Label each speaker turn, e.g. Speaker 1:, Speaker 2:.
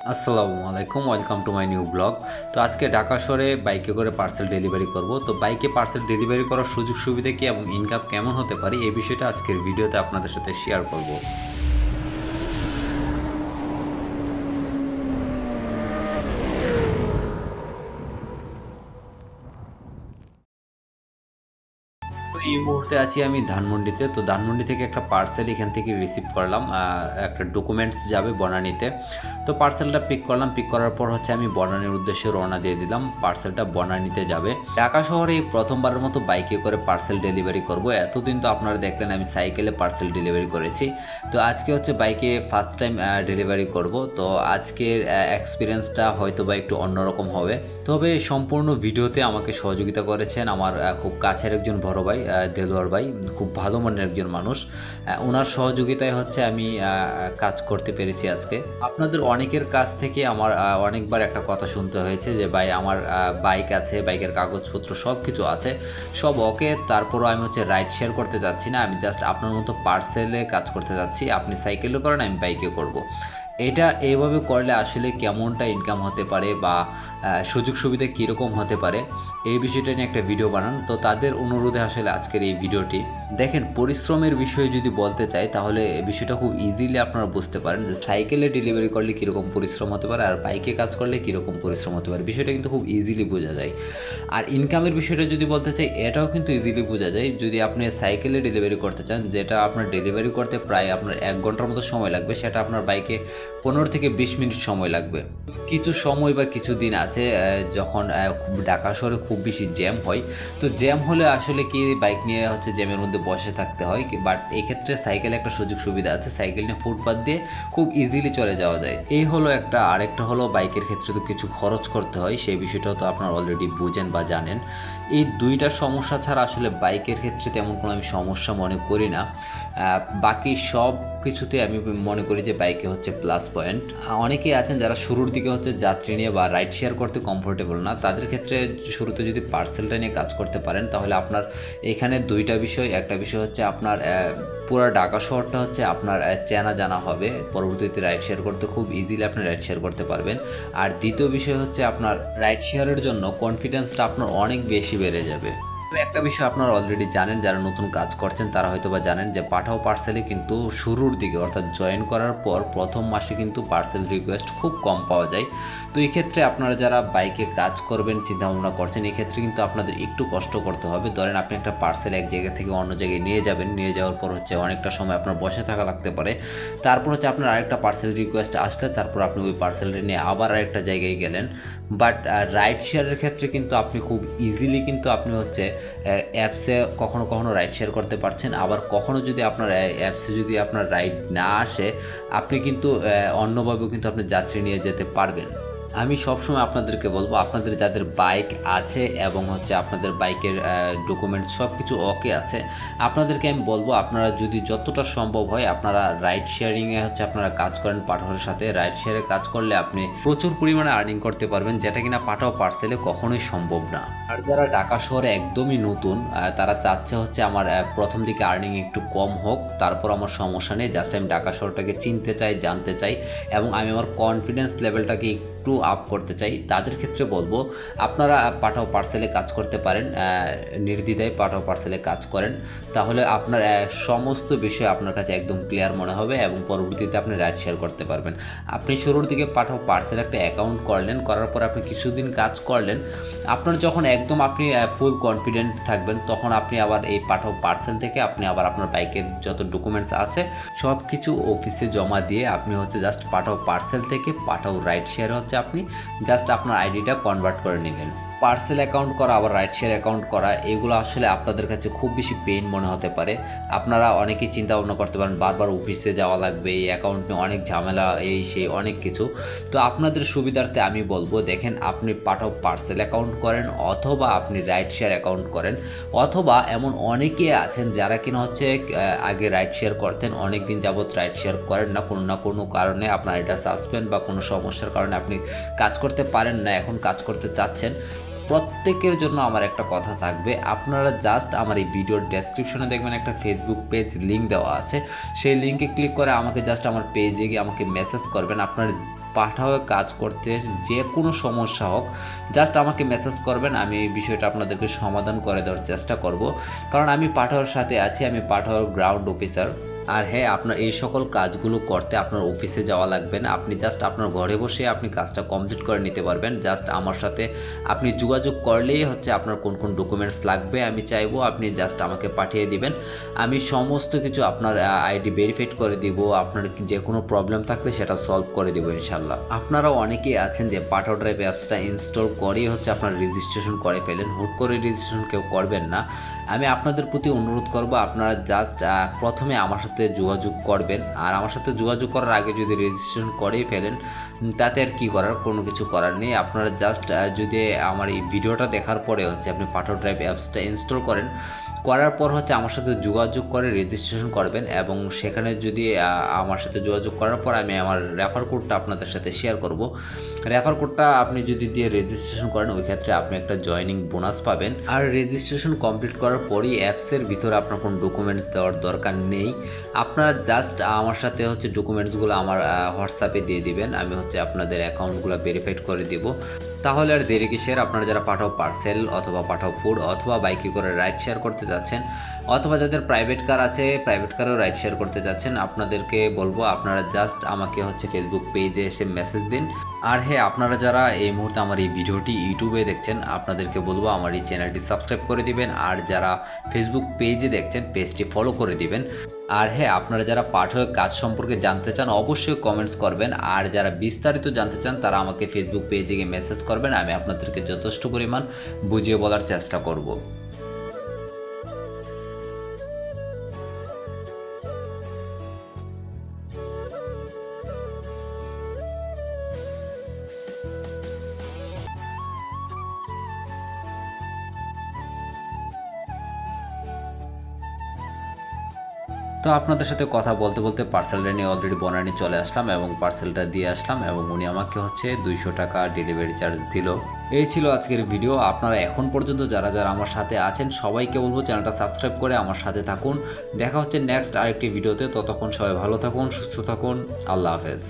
Speaker 1: আসসালামু আলাইকুম welcome to my new blog তো আজকে ঢাকা শহরে বাইকে করে পার্সেল ডেলিভারি করব। তো বাইকে পার্সেল ডেলিভারি করার সুযোগ সুবিধা কী এবং ইনকাম কেমন হতে পারে এই বিষয়টা আজকের ভিডিওতে আপনাদের সাথে শেয়ার করব। এই মুহূর্তে আছি আমি ধানমন্ডিতে। তো ধানমন্ডি থেকে একটা পার্সেল এখান থেকে রিসিভ করলাম একটা ডকুমেন্টস যাবে বনানীতে। তো পার্সেলটা পিক করলাম পিক করার পর হচ্ছে আমি বনানীর উদ্দেশ্যে রওনা দিয়ে দিলাম। পার্সেলটা বনানীতে যাবে। ঢাকা শহরে এই প্রথমবারের মতো বাইকে করে পার্সেল ডেলিভারি করব। এতদিন তো আপনারা দেখলেন আমি সাইকেলে পার্সেল ডেলিভারি করেছি। তো আজকে হচ্ছে বাইকে ফার্স্ট টাইম ডেলিভারি করব। তো আজকের এক্সপিরিয়েন্সটা হয়তো বা একটু অন্যরকম হবে। তবে সম্পূর্ণ ভিডিওতে আমাকে সহযোগিতা করেছেন আমার খুব কাছের একজন বড় ভাই দেলোয়ার ভাই, খুব ভালো মনের একজন মানুষ ওনার সহযোগিতায় হচ্ছে আমি কাজ করতে পেরেছি আজকে আপনাদের অনেকের কাছ থেকে আমার অনেকবার একটা কথা শুনতে হয়েছে যে, ভাই, আমার বাইক আছে, বাইকের কাগজপত্র সব কিছু আছে, সব ওকে, তারপরও আমি হচ্ছে রাইড শেয়ার করতে যাচ্ছি না, আমি জাস্ট আপনার মতো পার্সেলে কাজ করতে যাচ্ছি, আপনি সাইকেলে করেন, আমি বাইকে করব। এটা এইভাবে করলে আসলে কেমনটা ইনকাম হতে পারে বা সুযোগ সুবিধা কীরকম হতে পারে, এই বিষয়টা নিয়ে একটা ভিডিও বানান। তো তাদের অনুরোধে আসলে আজকের এই ভিডিওটি দেখেন, পরিশ্রমের বিষয়ে যদি বলতে চাই, তাহলে বিষয়টা খুব ইজিলি আপনারা বুঝতে পারেন যে সাইকেলে ডেলিভারি করলে কীরকম পরিশ্রম হতে পারে আর বাইকে কাজ করলে কীরকম পরিশ্রম হতে পারে। বিষয়টা কিন্তু খুব ইজিলি বোঝা যায়। আর ইনকামের বিষয়টা যদি বলতে চাই, এটাও কিন্তু ইজিলি বোঝা যায়। যদি আপনি সাইকেলে ডেলিভারি করতে চান, যেটা আপনার ডেলিভারি করতে প্রায় আপনার এক ঘণ্টার মতো সময় লাগবে, সেটা আপনার বাইকে পনেরো থেকে বিশ মিনিট সময় লাগবে। কিছু সময় বা কিছু দিন আছে যখন খুব ঢাকা শহরে খুব বেশি জ্যাম হয়। তো জ্যাম হলে আসলে কি বাইক নিয়ে হচ্ছে জ্যামের মধ্যে বসে থাকতে হয় বাট এক্ষেত্রে ক্ষেত্রে সাইকেলে একটা সুযোগ সুবিধা আছে সাইকেল নিয়ে ফুটপাথ দিয়ে খুব ইজিলি চলে যাওয়া যায়। এই হলো একটা, আরেকটা হলো বাইকের ক্ষেত্রে তো কিছু খরচ করতে হয়, সেই বিষয়টাও তো আপনারা অলরেডি বুঝেন বা জানেন। এই দুইটা সমস্যা ছাড়া আসলে বাইকের ক্ষেত্রে তেমন কোনো আমি সমস্যা মনে করি না। বাকি সব কিছুতে আমি মনে করি যে বাইকে হচ্ছে প্লাস পয়েন্ট অনেকেই আছেন যারা শুরুর দিকে হচ্ছে যাত্রী নিয়ে বা রাইড শেয়ার করতে কমফোর্টেবল না। তাদের ক্ষেত্রে শুরুতে যদি পার্সেলটা নিয়ে কাজ করতে পারেন, তাহলে আপনার এখানে দুইটা বিষয়। একটা বিষয় হচ্ছে আপনার পুরো ঢাকা শহরটা হচ্ছে আপনার চেনা জানা হবে। পরবর্তীতে রাইড শেয়ার করতে খুব ইজিলি আপনি রাইড শেয়ার করতে পারবেন। আর দ্বিতীয় বিষয় হচ্ছে আপনার রাইড শেয়ারের জন্য কনফিডেন্সটা আপনার অনেক বেশি বেড়ে যাবে। তবে একটা বিষয় আপনারা অলরেডি জানেন, যারা নতুন কাজ করছেন, তারা হয়তো বা জানেন যে পাঠাও পার্সেলে কিন্তু শুরুর দিকে, অর্থাৎ জয়েন করার পর প্রথম মাসে কিন্তু পার্সেল রিকোয়েস্ট খুব কম পাওয়া যায়। তো এই ক্ষেত্রে আপনারা যারা বাইকে কাজ করবেন চিন্তা ভাবনা করছেন এই ক্ষেত্রে কিন্তু আপনাদের একটু কষ্ট করতে হবে। ধরেন আপনি একটা পার্সেল এক জায়গা থেকে অন্য জায়গায় নিয়ে যাবেন, নিয়ে যাওয়ার পর হচ্ছে অনেকটা সময় আপনার বসে থাকা লাগতে পারে। তারপর হচ্ছে আপনার আরেকটা পার্সেল রিকোয়েস্ট আসলে, তারপর আপনি ওই পার্সেলটা নিয়ে আবার আরেকটা জায়গায় গেলেন। বাট রাইড শেয়ারের ক্ষেত্রে কিন্তু আপনি খুব ইজিলি কিন্তু আপনি হচ্ছে অ্যাপসে কখনো কখনো রাইড শেয়ার করতে পারছেন। আবার কখনো যদি আপনার অ্যাপসে যদি আপনার রাইড না আসে, আপনি কিন্তু অন্যভাবেও কিন্তু আপনি যাত্রী নিয়ে যেতে পারবেন। আমি সবসময় আপনাদেরকে বলব, আপনাদের যাদের বাইক আছে এবং হচ্ছে আপনাদের বাইকের ডকুমেন্টস সব কিছু ওকে আছে, আপনাদেরকে আমি বলব আপনারা যদি যতটা সম্ভব হয় আপনারা রাইড শেয়ারিংয়ে হচ্ছে আপনারা কাজ করেন পাঠাওয়ার সাথে। রাইড শেয়ারে কাজ করলে আপনি প্রচুর পরিমাণে আর্নিং করতে পারবেন, যেটা কিনা পাঠাও পার্সেলে কখনোই সম্ভব না। আর যারা ঢাকা শহরে একদমই নতুন তারা চাচ্ছে হচ্ছে আমার প্রথম দিকে আর্নিং একটু কম হোক, তারপর আমার সমস্যা নেই জাস্ট আমি ঢাকা শহরটাকে চিনতে চাই, জানতে চাই এবং আমি আমার কনফিডেন্স লেভেলটাকে একটু আপ করতে চাই। তাদের ক্ষেত্রে বলব, আপনারা পাঠাও পার্সেলে কাজ করতে পারেন নির্দ্বিধায় পাঠাও পার্সেলে কাজ করেন। তাহলে আপনার সমস্ত বিষয় আপনার কাছে একদম ক্লিয়ার মনে হবে এবং পরবর্তীতে আপনি রাইড শেয়ার করতে পারবেন। আপনি শুরুর দিকে পাঠাও পার্সেল একটা অ্যাকাউন্ট করলেন, করার পর আপনি কিছুদিন কাজ করলেন। আপনার যখন একদম আপনি ফুল কনফিডেন্ট থাকবেন, তখন আপনি আবার এই পাঠাও পার্সেল থেকে আপনি আবার আপনার বাইকের যত ডকুমেন্টস আছে সব কিছু অফিসে জমা দিয়ে আপনি হচ্ছে জাস্ট পাঠাও পার্সেল থেকে পাঠাও রাইড শেয়ার হচ্ছে। আপনি জাস্ট আপনার আইডিটা কনভার্ট করে নেবেন। পার্সেল অ্যাকাউন্ট করা, আবার রাইড শেয়ার অ্যাকাউন্ট করা, এগুলো আসলে আপনাদের কাছে খুব বেশি পেইন মনে হতে পারে। আপনারা অনেকেই চিন্তা ভাবনা করতে পারেন, বারবার অফিসে যাওয়া লাগবে, এই অ্যাকাউন্ট নিয়ে অনেক ঝামেলা, এই সেই অনেক কিছু। তো আপনাদের সুবিধার্থে আমি বলব, দেখেন আপনি পাঠাও পার্সেল অ্যাকাউন্ট করেন, অথবা আপনি রাইড শেয়ার অ্যাকাউন্ট করেন, অথবা এমন অনেকে আছেন যারা কিনা হচ্ছে আগে রাইড শেয়ার করতেন অনেক দিন যাবৎ রাইড শেয়ার করেন না, কোনো না কোনো কারণে আপনার এটা সাসপেন্ড বা কোনো সমস্যার কারণে আপনি কাজ করতে পারেন না, এখন কাজ করতে চাচ্ছেন। প্রত্যেকের জন্য আমার একটা কথা থাকবে। আপনারা জাস্ট আমার এই ভিডিওর ডেসক্রিপশনে দেখবেন একটা ফেসবুক পেজ লিঙ্ক দেওয়া আছে। সেই লিঙ্কে ক্লিক করে আমাকে জাস্ট আমার পেজে গিয়ে আমাকে মেসেজ করবেন। আপনার পাঠাও, কাজ করতে, যে কোনো সমস্যা হোক জাস্ট আমাকে মেসেজ করবেন। আমি এই বিষয়টা আপনাদেরকে সমাধান করে দেওয়ার চেষ্টা করব। কারণ আমি পাঠাওয়ার সাথে আছি, আমি পাঠাওয়ার গ্রাউন্ড অফিসার আর হ্যাঁ আপনার এই সকল কাজগুলো করতে আপনার অফিসে যাওয়া লাগবে না। আপনি জাস্ট আপনার ঘরে বসে আপনি কাজটা কমপ্লিট করে নিতে পারবেন। জাস্ট আমার সাথে আপনি যোগাযোগ করলেই হচ্ছে আপনার কোন কোন ডকুমেন্টস লাগবে আমি চাইব, আপনি জাস্ট আমাকে পাঠিয়ে দিবেন। আমি সমস্ত কিছু আপনার আইডি ভেরিফাইড করে দিব, আপনার যে কোনো প্রবলেম থাকলে সেটা সলভ করে দিব ইনশাল্লাহ আপনারা অনেকেই আছেন যে পাঠাও ড্রাইভ অ্যাপসটা ইনস্টল করেই হচ্ছে আপনার রেজিস্ট্রেশন করে ফেলেন। হুট করে রেজিস্ট্রেশন কেউ করবেন না। আমি আপনাদের প্রতি অনুরোধ করব, আপনারা জাস্ট প্রথমে আমার সাথে যোগাযোগ করবেন। আর আমার সাথে যোগাযোগ করার আগে যদি রেজিস্ট্রেশন করেই ফেলেন তাতে আর কি করার? কোনো কিছু করার নেই। আপনারা জাস্ট যদি আমার এই ভিডিওটা দেখার পরে হচ্ছে আপনি পাঠাও ড্রাইভ অ্যাপসটা ইনস্টল করেন, করার পর হচ্ছে আমার সাথে যোগাযোগ করে রেজিস্ট্রেশন করবেন এবং সেখানে যদি আমার সাথে যোগাযোগ করার পর আমি আমার রেফার কোডটা আপনাদের সাথে শেয়ার করব। রেফার কোডটা আপনি যদি দিয়ে রেজিস্ট্রেশন করেন, ওই ক্ষেত্রে আপনি একটা জয়নিং বোনাস পাবেন। আর রেজিস্ট্রেশন কমপ্লিট করার পরই অ্যাপসের ভিতরে আপনার কোনো ডকুমেন্টস দেওয়ার দরকার নেই। আপনারা জাস্ট আমার সাথে হচ্ছে ডকুমেন্টসগুলো আমার হোয়াটসঅ্যাপে দিয়ে দিবেন। আমি হচ্ছে আপনাদের অ্যাকাউন্টগুলো ভেরিফাইড করে দিব। তাহলে আর দেরি কিসের? আপনারা যারা পাঠাও পার্সেল অথবা পাঠাও ফুড অথবা বাইকে করে রাইড শেয়ার করতে যাচ্ছেন, অথবা যাদের প্রাইভেট কার আছে প্রাইভেট কারেও রাইড শেয়ার করতে যাচ্ছেন, আপনাদেরকে বলব আপনারা জাস্ট আমাকে হচ্ছে ফেসবুক পেজে এসে মেসেজ দিন। আর হ্যাঁ আপনারা যারা এই মুহূর্তে আমার এই ভিডিওটি ইউটিউবে দেখছেন, আপনাদেরকে বলব আমার এই চ্যানেলটি সাবস্ক্রাইব করে দিবেন। আর যারা ফেসবুক পেজে দেখছেন পেজটি ফলো করে দিবেন। আর হ্যাঁ আপনারা যারা পাঠক কাজ সম্পর্কে জানতে চান, অবশ্যই কমেন্টস করবেন। আর যারা বিস্তারিত জানতে চান, তারা আমাকে ফেসবুক পেজে গিয়ে মেসেজ করবেন। আমি আপনাদেরকে যথেষ্ট পরিমাণ বুঝিয়ে বলার চেষ্টা করব। তো আপনাদের সাথে কথা বলতে বলতে পার্সেলটা নিয়ে অলরেডি বনানি চলে আসলাম এবং পার্সেলটা দিয়ে আসলাম এবং উনি আমাকে হচ্ছে দুইশো টাকা ডেলিভারি চার্জ দিল। এই ছিল আজকের ভিডিও আপনারা এখন পর্যন্ত যারা যারা আমার সাথে আছেন, সবাইকে বলব চ্যানেলটা সাবস্ক্রাইব করে আমার সাথে থাকুন। দেখা হচ্ছে নেক্সট আরেকটি ভিডিওতে ততক্ষণ সবাই ভালো থাকুন, সুস্থ থাকুন। আল্লাহ হাফেজ।